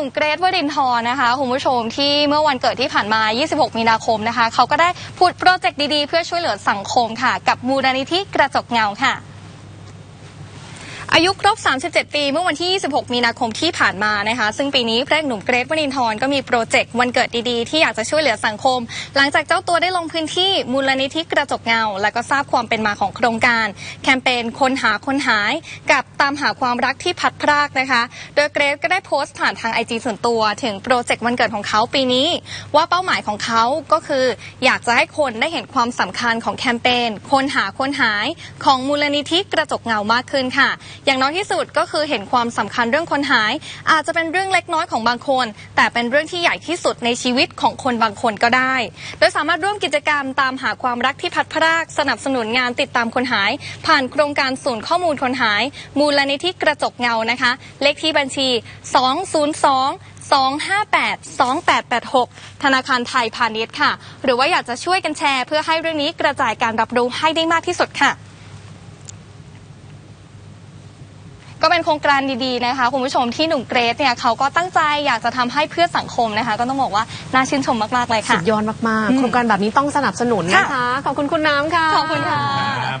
นุ่มเกรทวรินทร์นะคะคุณผู้ชมที่เมื่อวันเกิดที่ผ่านมา 26 มีนาคมนะคะ เขาก็ได้พูดโปรเจกต์ดีๆ เพื่อช่วยเหลือสังคมค่ะ กับมูลนิธิกระจกเงาค่ะ อายุครบ 37 ปีเมื่อวันที่ 26 มีนาคมที่ผ่านมานะคะ ซึ่งปีนี้พระเอกหนุ่มเกรทวรินทร์ก็มีโปรเจกต์วันเกิดดีๆ ที่อยากจะช่วยเหลือสังคม หลังจากเจ้าตัวได้ลงพื้นที่มูลนิธิกระจกเงา และก็ทราบความเป็นมาของโครงการ แคมเปญคนหาคนหาย กับตามหาความรักที่พัดพรากนะคะ โดยเกรทก็ได้โพสต์ผ่านทางไอจีส่วนตัวถึงโปรเจกต์วันเกิดของเขาปีนี้ ว่าเป้าหมายของเขาก็คืออยากจะให้คนได้เห็นความสำคัญของแคมเปญคนหาคนหายของมูลนิธิกระจกเงามากขึ้นค่ะอย่างน้อยที่สุดก็คือเห็นความสำคัญเรื่องคนหาย อาจจะเป็นเรื่องเล็กน้อยของบางคน แต่เป็นเรื่องที่ใหญ่ที่สุดในชีวิตของคนบางคนก็ได้ โดยสามารถร่วมกิจกรรมตามหาความรักที่พัดพรากสนับสนุนงานติดตามคนหาย ผ่านโครงการศูนย์ข้อมูลคนหาย มูลนิธิกระจกเงานะคะ เลขที่บัญชี 202 258 2886 ธนาคารไทยพาณิชย์ค่ะ หรือว่าอยากจะช่วยกันแชร์ เพื่อให้เรื่องนี้กระจายการรับรู้ให้ได้มากที่สุดค่ะ ก็เป็นโครงการดีๆนะคะคุณผู้ชมที่หนุ่มเกรซเนี่ยเขาก็ตั้งใจอยากจะทำให้เพื่อสังคมนะคะ ก็ต้องบอกว่าน่าชื่นชมมากๆเลยสุค่ะ ดยอดมากๆโครงการแบบนี้ต้องสนับสนุนนะคะ ขอบคุณคุณน้ำค่ะ ขอบคุณค่ะ ครับ